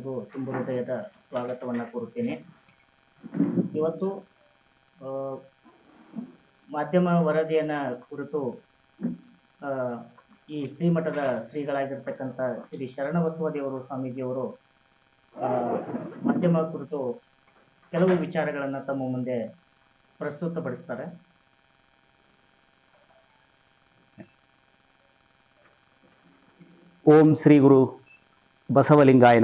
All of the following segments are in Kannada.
ಎಲ್ಲರಿಗೂ ತುಂಬ ಹೃದಯದ ಸ್ವಾಗತವನ್ನು ಕೋರುತ್ತೇನೆ. ಇವತ್ತು ಆ, ಮಾಧ್ಯಮ ವರದಿಯನ್ನ ಕುರಿತು ಈ ಶ್ರೀಮಠದ ಶ್ರೀಗಳಾಗಿರ್ತಕ್ಕಂಥ ಶ್ರೀ ಶರಣಬಸವದೇವರು ಸ್ವಾಮೀಜಿಯವರು ಆ, ಮಾಧ್ಯಮ ಕುರಿತು ಕೆಲವು ವಿಚಾರಗಳನ್ನು ತಮ್ಮ ಮುಂದೆ ಪ್ರಸ್ತುತಪಡಿಸ್ತಾರೆ. ಓಂ ಶ್ರೀ ಗುರು ಬಸವಲಿಂಗಾಯ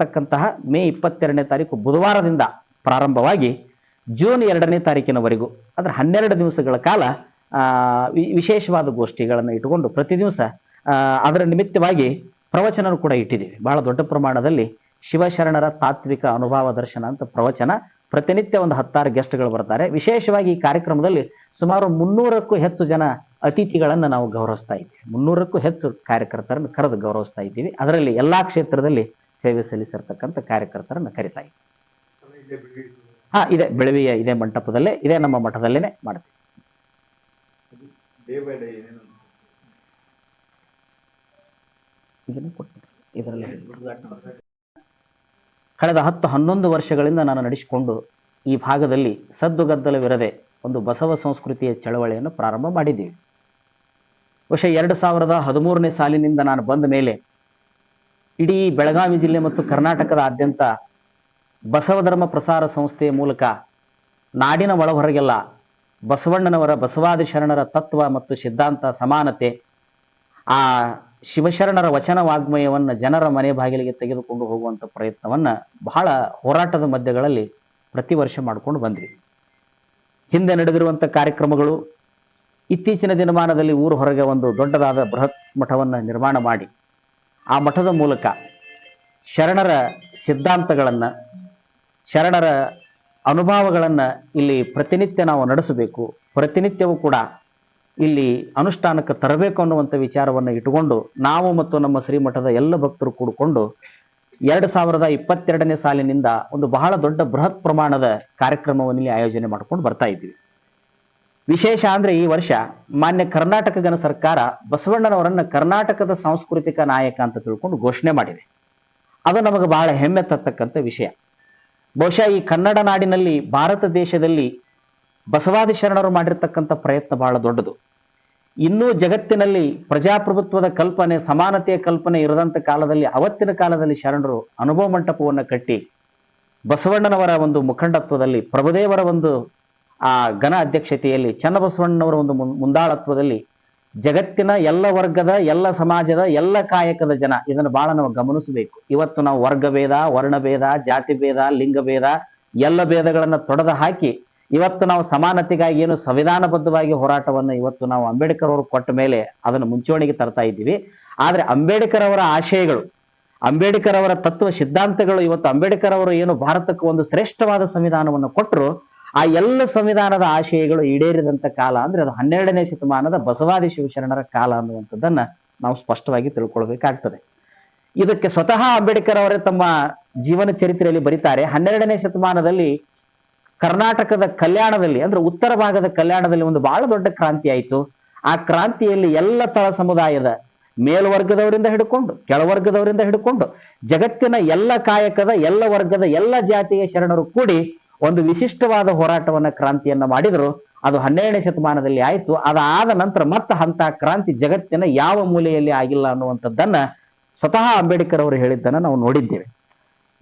ನಮಃ ಅಂತಕ್ಕಂತಹ ಮೇ ಇಪ್ಪತ್ತೆರಡನೇ ತಾರೀಕು ಬುಧವಾರದಿಂದ ಪ್ರಾರಂಭವಾಗಿ ಜೂನ್ ಎರಡನೇ ತಾರೀಕಿನವರೆಗೂ, ಅಂದರೆ ಹನ್ನೆರಡು ದಿವಸಗಳ ಕಾಲ ವಿಶೇಷವಾದ ಗೋಷ್ಠಿಗಳನ್ನು ಇಟ್ಟುಕೊಂಡು ಪ್ರತಿ ದಿವಸ ಅದರ ನಿಮಿತ್ತವಾಗಿ ಪ್ರವಚನ ಕೂಡ ಇಟ್ಟಿದ್ದೀವಿ. ಬಹಳ ದೊಡ್ಡ ಪ್ರಮಾಣದಲ್ಲಿ ಶಿವಶರಣರ ತಾತ್ವಿಕ ಅನುಭವ ದರ್ಶನ ಅಂತ ಪ್ರವಚನ ಪ್ರತಿನಿತ್ಯ ಒಂದು ಹತ್ತಾರು ಗೆಸ್ಟ್ಗಳು ಬರ್ತಾರೆ. ವಿಶೇಷವಾಗಿ ಈ ಕಾರ್ಯಕ್ರಮದಲ್ಲಿ ಸುಮಾರು ಮುನ್ನೂರಕ್ಕೂ ಹೆಚ್ಚು ಜನ ಅತಿಥಿಗಳನ್ನು ನಾವು ಗೌರವಿಸ್ತಾ ಇದ್ದೀವಿ. ಮುನ್ನೂರಕ್ಕೂ ಹೆಚ್ಚು ಕಾರ್ಯಕರ್ತರನ್ನು ಕರೆದು ಗೌರವಿಸ್ತಾ ಇದ್ದೀವಿ. ಅದರಲ್ಲಿ ಎಲ್ಲಾ ಕ್ಷೇತ್ರದಲ್ಲಿ ಸೇವೆ ಸಲ್ಲಿಸಿರ್ತಕ್ಕಂಥ ಕಾರ್ಯಕರ್ತರನ್ನ ಕರಿತಾ ಇದ್ದೀವಿ ಹಾ ಇದೆ ಬೆಳವಿಯ ಇದೇ ಮಂಟಪದಲ್ಲೇ ಇದೇ ನಮ್ಮ ಮಠದಲ್ಲೇನೆ ಮಾಡ್ತೀವಿ. ಇದರಲ್ಲಿ ಕಳೆದ ಹತ್ತು ಹನ್ನೊಂದು ವರ್ಷಗಳಿಂದ ನಾನು ನಡೆಸಿಕೊಂಡು ಈ ಭಾಗದಲ್ಲಿ ಸದ್ದುಗದ್ದಲವಿರದೆ ಒಂದು ಬಸವ ಸಂಸ್ಕೃತಿಯ ಚಳವಳಿಯನ್ನು ಪ್ರಾರಂಭ ಮಾಡಿದ್ದೀವಿ. ಬಹುಶಃ ಎರಡು ಸಾವಿರದ ಹದಿಮೂರನೇ ಸಾಲಿನಿಂದ ನಾನು ಬಂದ ಮೇಲೆ ಇಡೀ ಬೆಳಗಾವಿ ಜಿಲ್ಲೆ ಮತ್ತು ಕರ್ನಾಟಕದಾದ್ಯಂತ ಬಸವಧರ್ಮ ಪ್ರಸಾರ ಸಂಸ್ಥೆಯ ಮೂಲಕ ನಾಡಿನ ಒಳಹೊರಗೆಲ್ಲ ಬಸವಣ್ಣನವರ ಬಸವಾದಿ ಶರಣರ ತತ್ವ ಮತ್ತು ಸಿದ್ಧಾಂತ ಸಮಾನತೆ, ಆ ಶಿವಶರಣರ ವಚನ ವಾಗ್ಮಯವನ್ನು ಜನರ ಮನೆ ಬಾಗಿಲಿಗೆ ತೆಗೆದುಕೊಂಡು ಹೋಗುವಂಥ ಪ್ರಯತ್ನವನ್ನ ಬಹಳ ಹೋರಾಟದ ಮಧ್ಯಗಳಲ್ಲಿ ಪ್ರತಿ ವರ್ಷ ಮಾಡ್ಕೊಂಡು ಬಂದ್ವಿ. ಹಿಂದೆ ನಡೆದಿರುವಂಥ ಕಾರ್ಯಕ್ರಮಗಳು ಇತ್ತೀಚಿನ ದಿನಮಾನದಲ್ಲಿ ಊರು ಹೊರಗೆ ಒಂದು ದೊಡ್ಡದಾದ ಬೃಹತ್ ಮಠವನ್ನು ನಿರ್ಮಾಣ ಮಾಡಿ ಆ ಮಠದ ಮೂಲಕ ಶರಣರ ಸಿದ್ಧಾಂತಗಳನ್ನು, ಶರಣರ ಅನುಭವಗಳನ್ನು ಇಲ್ಲಿ ಪ್ರತಿನಿತ್ಯ ನಾವು ನಡೆಸಬೇಕು. ಪ್ರತಿನಿತ್ಯವೂ ಕೂಡ ಇಲ್ಲಿ ಅನುಷ್ಠಾನಕ್ಕೆ ತರಬೇಕು ಅನ್ನುವಂಥ ವಿಚಾರವನ್ನು ಇಟ್ಟುಕೊಂಡು ನಾವು ಮತ್ತು ನಮ್ಮ ಶ್ರೀಮಠದ ಎಲ್ಲ ಭಕ್ತರು ಕೂಡಿಕೊಂಡು ಎರಡು ಸಾವಿರದ ಇಪ್ಪತ್ತೆರಡನೇ ಸಾಲಿನಿಂದ ಒಂದು ಬಹಳ ದೊಡ್ಡ ಬೃಹತ್ ಪ್ರಮಾಣದ ಕಾರ್ಯಕ್ರಮವನ್ನು ಇಲ್ಲಿ ಆಯೋಜನೆ ಮಾಡ್ಕೊಂಡು ಬರ್ತಾ ಇದ್ದೀವಿ. ವಿಶೇಷ ಅಂದ್ರೆ ಈ ವರ್ಷ ಮಾನ್ಯ ಕರ್ನಾಟಕ ಗಣ ಸರ್ಕಾರ ಬಸವಣ್ಣನವರನ್ನ ಕರ್ನಾಟಕದ ಸಾಂಸ್ಕೃತಿಕ ನಾಯಕ ಅಂತ ತಿಳ್ಕೊಂಡು ಘೋಷಣೆ ಮಾಡಿದೆ. ಅದು ನಮಗೆ ಬಹಳ ಹೆಮ್ಮೆ ತರ್ತಕ್ಕಂಥ ವಿಷಯ. ಬಹುಶಃ ಈ ಕನ್ನಡ ನಾಡಿನಲ್ಲಿ ಭಾರತ ದೇಶದಲ್ಲಿ ಬಸವಾದಿ ಶರಣರು ಮಾಡಿರ್ತಕ್ಕಂಥ ಪ್ರಯತ್ನ ಬಹಳ ದೊಡ್ಡದು. ಇನ್ನೂ ಜಗತ್ತಿನಲ್ಲಿ ಪ್ರಜಾಪ್ರಭುತ್ವದ ಕಲ್ಪನೆ, ಸಮಾನತೆಯ ಕಲ್ಪನೆ ಇರದಂತ ಕಾಲದಲ್ಲಿ, ಅವತ್ತಿನ ಕಾಲದಲ್ಲಿ ಶರಣರು ಅನುಭವ ಮಂಟಪವನ್ನು ಕಟ್ಟಿ ಬಸವಣ್ಣನವರ ಒಂದು ಮುಖಂಡತ್ವದಲ್ಲಿ ಪ್ರಭುದೇವರ ಒಂದು ಆ ಘನ ಅಧ್ಯಕ್ಷತೆಯಲ್ಲಿ ಚನ್ನಬಸವಣ್ಣವರ ಒಂದು ಮುಂದಾಳತ್ವದಲ್ಲಿ ಜಗತ್ತಿನ ಎಲ್ಲ ವರ್ಗದ, ಎಲ್ಲ ಸಮಾಜದ, ಎಲ್ಲ ಕಾಯಕದ ಜನ ಇದನ್ನು ಬಹಳ ನಾವು ಗಮನಿಸಬೇಕು. ಇವತ್ತು ನಾವು ವರ್ಗಭೇದ, ವರ್ಣಭೇದ ಜಾತಿ ಭೇದ ಲಿಂಗಭೇದ ಎಲ್ಲ ಭೇದಗಳನ್ನ ತೊಡೆದು ಹಾಕಿ ಇವತ್ತು ನಾವು ಸಮಾನತೆಗಾಗಿ ಏನು ಸಂವಿಧಾನಬದ್ಧವಾಗಿ ಹೋರಾಟವನ್ನು ಇವತ್ತು ನಾವು ಅಂಬೇಡ್ಕರ್ ಅವರು ಕೊಟ್ಟ ಮೇಲೆ ಅದನ್ನು ಮುಂಚೂಣಿಗೆ ತರ್ತಾ ಇದ್ದೀವಿ. ಆದ್ರೆ ಅಂಬೇಡ್ಕರ್ ಅವರ ಆಶಯಗಳು, ಅಂಬೇಡ್ಕರ್ ಅವರ ತತ್ವ ಸಿದ್ಧಾಂತಗಳು, ಇವತ್ತು ಅಂಬೇಡ್ಕರ್ ಅವರು ಏನು ಭಾರತಕ್ಕೆ ಒಂದು ಶ್ರೇಷ್ಠವಾದ ಸಂವಿಧಾನವನ್ನು ಕೊಟ್ಟರು ಆ ಎಲ್ಲ ಸಂವಿಧಾನದ ಆಶಯಗಳು ಈಡೇರಿದಂತ ಕಾಲ ಅಂದ್ರೆ ಅದು ಹನ್ನೆರಡನೇ ಶತಮಾನದ ಬಸವಾದಿ ಶಿವಶರಣರ ಕಾಲ ಅನ್ನುವಂಥದ್ದನ್ನ ನಾವು ಸ್ಪಷ್ಟವಾಗಿ ತಿಳ್ಕೊಳ್ಬೇಕಾಗ್ತದೆ. ಇದಕ್ಕೆ ಸ್ವತಃ ಅಂಬೇಡ್ಕರ್ ಅವರೇ ತಮ್ಮ ಜೀವನ ಚರಿತ್ರೆಯಲ್ಲಿ ಬರೀತಾರೆ. ಹನ್ನೆರಡನೇ ಶತಮಾನದಲ್ಲಿ ಕರ್ನಾಟಕದ ಕಲ್ಯಾಣದಲ್ಲಿ ಅಂದ್ರೆ ಉತ್ತರ ಭಾಗದ ಕಲ್ಯಾಣದಲ್ಲಿ ಒಂದು ಬಹಳ ದೊಡ್ಡ ಕ್ರಾಂತಿ ಆಯಿತು. ಆ ಕ್ರಾಂತಿಯಲ್ಲಿ ಎಲ್ಲ ತಳ ಸಮುದಾಯದ ಮೇಲ್ವರ್ಗದವರಿಂದ ಹಿಡ್ಕೊಂಡು ಕೆಳವರ್ಗದವರಿಂದ ಹಿಡ್ಕೊಂಡು ಜಗತ್ತಿನ ಎಲ್ಲ ಕಾಯಕದ ಎಲ್ಲ ವರ್ಗದ ಎಲ್ಲ ಜಾತಿಯ ಶರಣರು ಕೂಡಿ ಒಂದು ವಿಶಿಷ್ಟವಾದ ಹೋರಾಟವನ್ನ ಕ್ರಾಂತಿಯನ್ನ ಮಾಡಿದ್ರು. ಅದು ಹನ್ನೆರಡನೇ ಶತಮಾನದಲ್ಲಿ ಆಯಿತು. ಅದಾದ ನಂತರ ಮತ್ತೆ ಅಂತ ಕ್ರಾಂತಿ ಜಗತ್ತಿನ ಯಾವ ಮೂಲೆಯಲ್ಲಿ ಆಗಿಲ್ಲ ಅನ್ನುವಂಥದ್ದನ್ನ ಸ್ವತಃ ಅಂಬೇಡ್ಕರ್ ಅವರು ಹೇಳಿದ್ದನ್ನ ನಾವು ನೋಡಿದ್ದೇವೆ.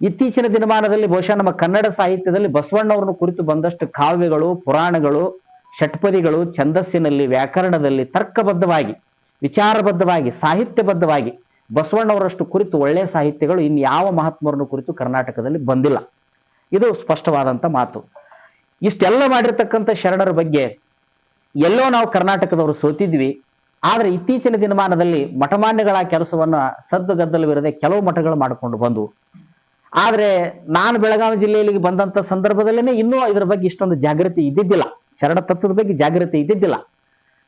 ಇತ್ತೀಚಿನ ದಿನಮಾನದಲ್ಲಿ ಬಹುಶಃ ನಮ್ಮ ಕನ್ನಡ ಸಾಹಿತ್ಯದಲ್ಲಿ ಬಸವಣ್ಣವ್ರನ್ನ ಕುರಿತು ಬಂದಷ್ಟು ಕಾವ್ಯಗಳು, ಪುರಾಣಗಳು, ಷಟ್ಪದಿಗಳು ಛಂದಸ್ಸಿನಲ್ಲಿ ವ್ಯಾಕರಣದಲ್ಲಿ ತರ್ಕಬದ್ಧವಾಗಿ, ವಿಚಾರಬದ್ಧವಾಗಿ, ಸಾಹಿತ್ಯಬದ್ಧವಾಗಿ ಬಸವಣ್ಣವರಷ್ಟು ಕುರಿತು ಒಳ್ಳೆಯ ಸಾಹಿತ್ಯಗಳು ಇನ್ನು ಯಾವ ಮಹಾತ್ಮರನ್ನು ಕುರಿತು ಕರ್ನಾಟಕದಲ್ಲಿ ಬಂದಿಲ್ಲ. ಇದು ಸ್ಪಷ್ಟವಾದಂತ ಮಾತು. ಇಷ್ಟೆಲ್ಲ ಮಾಡಿರ್ತಕ್ಕಂಥ ಶರಣರ ಬಗ್ಗೆ ಎಲ್ಲೋ ನಾವು ಕರ್ನಾಟಕದವರು ಸೋತಿದ್ವಿ. ಆದರೆ ಇತ್ತೀಚಿನ ದಿನಮಾನದಲ್ಲಿ ಮಠಮಾನ್ಯಗಳ ಕೆಲಸವನ್ನ ಸದ್ದು ಗದ್ದಲವಿರದೆ ಕೆಲವು ಮಠಗಳು ಮಾಡಿಕೊಂಡು ಬಂದವು. ಆದರೆ ನಾನು ಬೆಳಗಾವಿ ಜಿಲ್ಲೆಯಲ್ಲಿ ಬಂದಂತ ಸಂದರ್ಭದಲ್ಲೇ ಇನ್ನೂ ಇದರ ಬಗ್ಗೆ ಇಷ್ಟೊಂದು ಜಾಗೃತಿ ಇದ್ದಿದ್ದಿಲ್ಲ. ಶರಣ ತತ್ವದ ಬಗ್ಗೆ ಜಾಗೃತಿ ಇದ್ದಿದ್ದಿಲ್ಲ.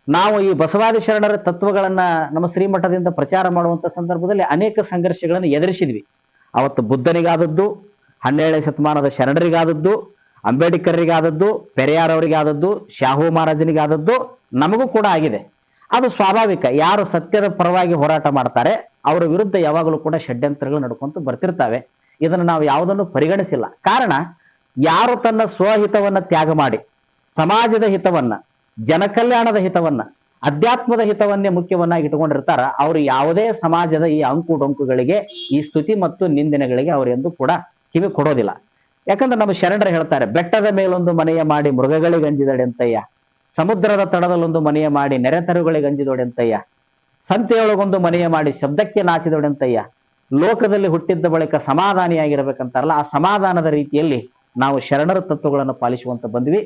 ನಾವು ಈ ಬಸವಾದಿ ಶರಣರ ತತ್ವಗಳನ್ನ ನಮ್ಮ ಶ್ರೀಮಠದಿಂದ ಪ್ರಚಾರ ಮಾಡುವಂತ ಸಂದರ್ಭದಲ್ಲಿ ಅನೇಕ ಸಂಘರ್ಷಗಳನ್ನು ಎದುರಿಸಿದ್ವಿ. ಅವತ್ತು ಬುದ್ಧನಿಗಾದದ್ದು ಹನ್ನೆರಡನೇ ಶತಮಾನದ ಶರಣರಿಗಾದದ್ದು, ಅಂಬೇಡ್ಕರ್ರಿಗಾದದ್ದು ಪೆರಿಯಾರ್ ಅವರಿಗಾದದ್ದು ಶಾಹು ಮಹಾರಾಜನಿಗಾದದ್ದು ನಮಗೂ ಕೂಡ ಆಗಿದೆ. ಅದು ಸ್ವಾಭಾವಿಕ. ಯಾರು ಸತ್ಯದ ಪರವಾಗಿ ಹೋರಾಟ ಮಾಡ್ತಾರೆ, ಅವರ ವಿರುದ್ಧ ಯಾವಾಗಲೂ ಕೂಡ ಷಡ್ಯಂತ್ರಗಳು ನಡ್ಕೊಂತ ಬರ್ತಿರ್ತಾವೆ. ಇದನ್ನು ನಾವು ಯಾವುದನ್ನು ಪರಿಗಣಿಸಿಲ್ಲ. ಕಾರಣ, ಯಾರು ತನ್ನ ಸ್ವಹಿತವನ್ನ ತ್ಯಾಗ ಮಾಡಿ, ಸಮಾಜದ ಹಿತವನ್ನ, ಜನಕಲ್ಯಾಣದ ಹಿತವನ್ನ, ಅಧ್ಯಾತ್ಮದ ಹಿತವನ್ನೇ ಮುಖ್ಯವನ್ನಾಗಿ ಇಟ್ಕೊಂಡಿರ್ತಾರ ಅವರು ಯಾವುದೇ ಸಮಾಜದ ಈ ಅಂಕು ಡೊಂಕುಗಳಿಗೆ ಈ ಸ್ತುತಿ ಮತ್ತು ನಿಂದನೆಗಳಿಗೆ ಅವರೆಂದು ಕೂಡ ಕಿವಿ ಕೊಡೋದಿಲ್ಲ. ಯಾಕಂದ್ರೆ ನಮ್ಮ ಶರಣರ ಹೇಳ್ತಾರೆ, ಬೆಟ್ಟದ ಮೇಲೊಂದು ಮನೆಯ ಮಾಡಿ ಮೃಗಗಳಿಗೆ ಅಂಜಿದಡೆಂತಯ್ಯ ಸಮುದ್ರದ ತಡದಲ್ಲೊಂದು ಮನೆಯ ಮಾಡಿ ನೆರೆತರುಗಳಿಗೆ ಅಂಜಿದೊಡೆಂತಯ್ಯ ಸಂತೆಯೊಳಗೊಂದು ಮನೆಯ ಮಾಡಿ ಶಬ್ದಕ್ಕೆ ನಾಚಿದೊಡೆಂತಯ್ಯ ಲೋಕದಲ್ಲಿ ಹುಟ್ಟಿದ್ದ ಬಳಿಕ ಸಮಾಧಾನಿಯಾಗಿರ್ಬೇಕಂತಾರಲ್ಲ, ಆ ಸಮಾಧಾನದ ರೀತಿಯಲ್ಲಿ ನಾವು ಶರಣರ ತತ್ವಗಳನ್ನು ಪಾಲಿಸುವಂತ ಬಂದ್ವಿ.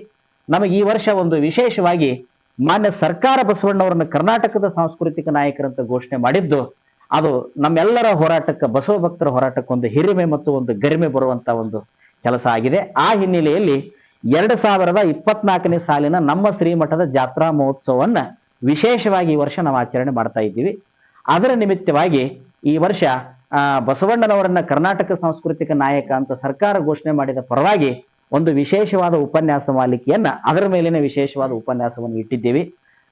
ನಮಗೆ ಈ ವರ್ಷ ಒಂದು ವಿಶೇಷವಾಗಿ ಮಾನ್ಯ ಸರ್ಕಾರ ಬಸವಣ್ಣವರನ್ನು ಕರ್ನಾಟಕದ ಸಾಂಸ್ಕೃತಿಕ ನಾಯಕರಂತ ಘೋಷಣೆ ಮಾಡಿದ್ದು ಅದು ನಮ್ಮೆಲ್ಲರ ಹೋರಾಟಕ್ಕೆ, ಬಸವ ಭಕ್ತರ ಹೋರಾಟಕ್ಕೆ ಒಂದು ಹಿರಿಮೆ ಮತ್ತು ಒಂದು ಗರಿಮೆ ಬರುವಂತ ಒಂದು ಕೆಲಸ ಆಗಿದೆ. ಆ ಹಿನ್ನೆಲೆಯಲ್ಲಿ ಎರಡು ಸಾವಿರದ ಇಪ್ಪತ್ನಾಲ್ಕನೇ ಸಾಲಿನ ನಮ್ಮ ಶ್ರೀಮಠದ ಜಾತ್ರಾ ಮಹೋತ್ಸವವನ್ನ ವಿಶೇಷವಾಗಿ ಈ ವರ್ಷ ನಾವು ಆಚರಣೆ ಮಾಡ್ತಾ ಇದ್ದೀವಿ. ಅದರ ನಿಮಿತ್ತವಾಗಿ ಈ ವರ್ಷ ಬಸವಣ್ಣನವರನ್ನ ಕರ್ನಾಟಕ ಸಾಂಸ್ಕೃತಿಕ ನಾಯಕ ಅಂತ ಸರ್ಕಾರ ಘೋಷಣೆ ಮಾಡಿದ ಪರವಾಗಿ ಒಂದು ವಿಶೇಷವಾದ ಉಪನ್ಯಾಸ ಮಾಲಿಕೆಯನ್ನ ಅದರ ಮೇಲಿನ ವಿಶೇಷವಾದ ಉಪನ್ಯಾಸವನ್ನು ಇಟ್ಟಿದ್ದೀವಿ.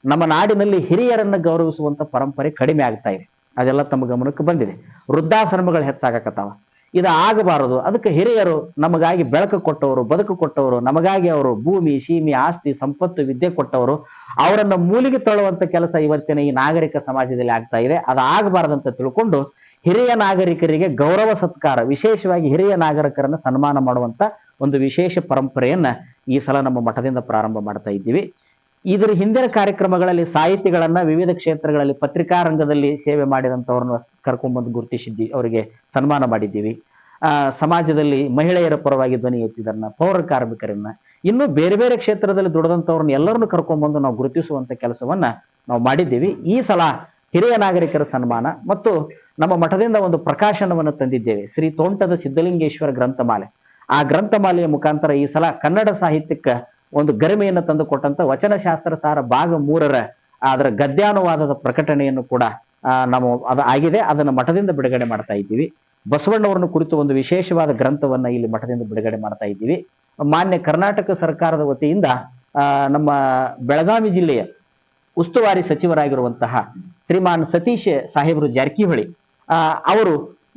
ನಮ್ಮ ನಾಡಿನಲ್ಲಿ ಹಿರಿಯರನ್ನ ಗೌರವಿಸುವಂತ ಪರಂಪರೆ ಕಡಿಮೆ ಆಗ್ತಾ ಇದೆ. ಅದೆಲ್ಲ ತಮ್ಮ ಗಮನಕ್ಕೆ ಬಂದಿದೆ. ವೃದ್ಧಾಶ್ರಮಗಳು ಹೆಚ್ಚಾಗಕತ್ತಾವ. ಇದು ಆಗಬಾರದು. ಅದಕ್ಕೆ ಹಿರಿಯರು ನಮಗಾಗಿ ಬೆಳಕು ಕೊಟ್ಟವರು, ಬದುಕು ಕೊಟ್ಟವರು, ನಮಗಾಗಿ ಅವರು ಭೂಮಿ ಸೀಮೆ ಆಸ್ತಿ, ಸಂಪತ್ತು, ವಿದ್ಯೆ ಕೊಟ್ಟವರು, ಅವರನ್ನ ಮೂಲಿಗೆ ತಳ್ಳುವಂತ ಕೆಲಸ ಇವತ್ತಿನ ಈ ನಾಗರಿಕ ಸಮಾಜದಲ್ಲಿ ಆಗ್ತಾ ಇದೆ. ಅದು ಆಗಬಾರದಂತ ತಿಳ್ಕೊಂಡು ಹಿರಿಯ ನಾಗರಿಕರಿಗೆ ಗೌರವ, ಸತ್ಕಾರ, ವಿಶೇಷವಾಗಿ ಹಿರಿಯ ನಾಗರಿಕರನ್ನು ಸನ್ಮಾನ ಮಾಡುವಂತ ಒಂದು ವಿಶೇಷ ಪರಂಪರೆಯನ್ನ ಈ ಸಲ ನಮ್ಮ ಮಠದಿಂದ ಪ್ರಾರಂಭ ಮಾಡ್ತಾ ಇದ್ದೀವಿ. ಇದರ ಹಿಂದಿನ ಕಾರ್ಯಕ್ರಮಗಳಲ್ಲಿ ಸಾಹಿತಿಗಳನ್ನ ವಿವಿಧ ಕ್ಷೇತ್ರಗಳಲ್ಲಿ ಪತ್ರಿಕಾ ರಂಗದಲ್ಲಿ ಸೇವೆ ಮಾಡಿದಂಥವ್ರನ್ನ ಕರ್ಕೊಂಡ್ಬಂದು ಗುರುತಿಸಿದ್ದಿ ಅವರಿಗೆ ಸನ್ಮಾನ ಮಾಡಿದ್ದೀವಿ. ಆ, ಸಮಾಜದಲ್ಲಿ ಮಹಿಳೆಯರ ಪರವಾಗಿ ಧ್ವನಿ ಎತ್ತಿದರನ್ನ ಪೌರ ಕಾರ್ಮಿಕರನ್ನ, ಇನ್ನು ಬೇರೆ ಬೇರೆ ಕ್ಷೇತ್ರದಲ್ಲಿ ದುಡಿದಂಥವ್ರನ್ನ ಎಲ್ಲರನ್ನು ಕರ್ಕೊಂಡ್ಬಂದು ನಾವು ಗುರುತಿಸುವಂತ ಕೆಲಸವನ್ನ ನಾವು ಮಾಡಿದ್ದೀವಿ. ಈ ಸಲ ಹಿರಿಯ ನಾಗರಿಕರ ಸನ್ಮಾನ ಮತ್ತು ನಮ್ಮ ಮಠದಿಂದ ಒಂದು ಪ್ರಕಾಶನವನ್ನು ತಂದಿದ್ದೇವೆ. ಶ್ರೀ ತೋಂಟದ ಸಿದ್ಧಲಿಂಗೇಶ್ವರ ಗ್ರಂಥಮಾಲೆ. ಆ ಗ್ರಂಥಮಾಲೆಯ ಮುಖಾಂತರ ಈ ಸಲ ಕನ್ನಡ ಸಾಹಿತ್ಯಕ್ಕೆ ಒಂದು ಗರಿಮೆಯನ್ನು ತಂದು ಕೊಟ್ಟಂತ ವಚನಶಾಸ್ತ್ರ ಸಾರ ಭಾಗ ಮೂರರ, ಅದರ ಗದ್ಯಾನುವಾದದ ಪ್ರಕಟಣೆಯನ್ನು ಕೂಡ ನಾವು ಅದು ಆಗಿದೆ. ಅದನ್ನು ಮಠದಿಂದ ಬಿಡುಗಡೆ ಮಾಡ್ತಾ ಇದ್ದೀವಿ. ಬಸವಣ್ಣವರನ್ನು ಕುರಿತು ಒಂದು ವಿಶೇಷವಾದ ಗ್ರಂಥವನ್ನ ಇಲ್ಲಿ ಮಠದಿಂದ ಬಿಡುಗಡೆ ಮಾಡ್ತಾ ಇದ್ದೀವಿ. ಮಾನ್ಯ ಕರ್ನಾಟಕ ಸರ್ಕಾರದ ವತಿಯಿಂದ ನಮ್ಮ ಬೆಳಗಾವಿ ಜಿಲ್ಲೆಯ ಉಸ್ತುವಾರಿ ಸಚಿವರಾಗಿರುವಂತಹ ಶ್ರೀಮಾನ್ ಸತೀಶ್ ಸಾಹೇಬರು ಜಾರಕಿಹೊಳಿ ಅವರು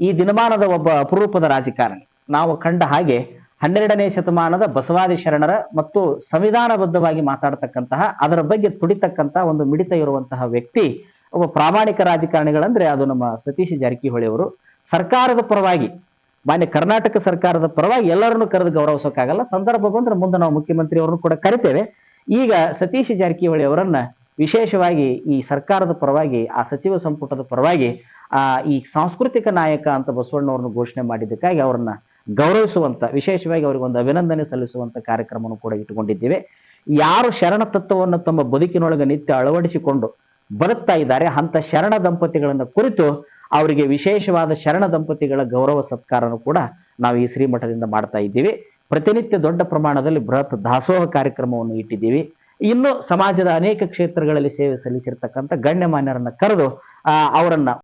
ಈ ದಿನಮಾನದ ಒಬ್ಬ ಅಪರೂಪದ ರಾಜಕಾರಣಿ. ನಾವು ಕಂಡ ಹಾಗೆ ಹನ್ನೆರಡನೇ ಶತಮಾನದ ಬಸವಾದಿ ಶರಣರ ಮತ್ತು ಸಂವಿಧಾನಬದ್ಧವಾಗಿ ಮಾತಾಡ್ತಕ್ಕಂತಹ, ಅದರ ಬಗ್ಗೆ ತುಡಿತಕ್ಕಂತಹ ಒಂದು ಮಿಡಿತ ಇರುವಂತಹ ವ್ಯಕ್ತಿ, ಒಬ್ಬ ಪ್ರಾಮಾಣಿಕ ರಾಜಕಾರಣಿಗಳಂದ್ರೆ ಅದು ನಮ್ಮ ಸತೀಶ್ ಜಾರಕಿಹೊಳಿ ಅವರು. ಸರ್ಕಾರದ ಪರವಾಗಿ, ಮಾನ್ಯ ಕರ್ನಾಟಕ ಸರ್ಕಾರದ ಪರವಾಗಿ ಎಲ್ಲರನ್ನು ಕರೆದು ಗೌರವಿಸೋಕ್ಕಾಗಲ್ಲ. ಸಂದರ್ಭ ಬಂದ್ರೆ ಮುಂದೆ ನಾವು ಮುಖ್ಯಮಂತ್ರಿ ಅವರನ್ನು ಕೂಡ ಕರಿತೇವೆ. ಈಗ ಸತೀಶ್ ಜಾರಕಿಹೊಳಿ ಅವರನ್ನ ವಿಶೇಷವಾಗಿ ಈ ಸರ್ಕಾರದ ಪರವಾಗಿ, ಆ ಸಚಿವ ಸಂಪುಟದ ಪರವಾಗಿ, ಆ ಈ ಸಾಂಸ್ಕೃತಿಕ ನಾಯಕ ಅಂತ ಬಸವಣ್ಣವ್ರನ್ನ ಘೋಷಣೆ ಮಾಡಿದ್ದಕ್ಕಾಗಿ ಅವರನ್ನ ಗೌರವಿಸುವಂತ, ವಿಶೇಷವಾಗಿ ಅವರಿಗೊಂದು ಅಭಿನಂದನೆ ಸಲ್ಲಿಸುವಂತ ಕಾರ್ಯಕ್ರಮವನ್ನು ಕೂಡ ಇಟ್ಟುಕೊಂಡಿದ್ದೇವೆ. ಯಾರು ಶರಣ ತತ್ವವನ್ನು ತಮ್ಮ ಬದುಕಿನೊಳಗೆ ನಿತ್ಯ ಅಳವಡಿಸಿಕೊಂಡು ಬದುಕ್ತಾ ಇದ್ದಾರೆ ಅಂತ ಶರಣ ದಂಪತಿಗಳನ್ನು ಕುರಿತು ಅವರಿಗೆ ವಿಶೇಷವಾದ ಶರಣ ದಂಪತಿಗಳ ಗೌರವ ಸತ್ಕಾರನೂ ಕೂಡ ನಾವು ಈ ಶ್ರೀಮಠದಿಂದ ಮಾಡ್ತಾ ಇದ್ದೀವಿ. ಪ್ರತಿನಿತ್ಯ ದೊಡ್ಡ ಪ್ರಮಾಣದಲ್ಲಿ ಬೃಹತ್ ದಾಸೋಹ ಕಾರ್ಯಕ್ರಮವನ್ನು ಇಟ್ಟಿದ್ದೀವಿ. ಇನ್ನು ಸಮಾಜದ ಅನೇಕ ಕ್ಷೇತ್ರಗಳಲ್ಲಿ ಸೇವೆ ಸಲ್ಲಿಸಿರ್ತಕ್ಕಂಥ ಗಣ್ಯಮಾನ್ಯರನ್ನ ಕರೆದು ಅವರನ್ನ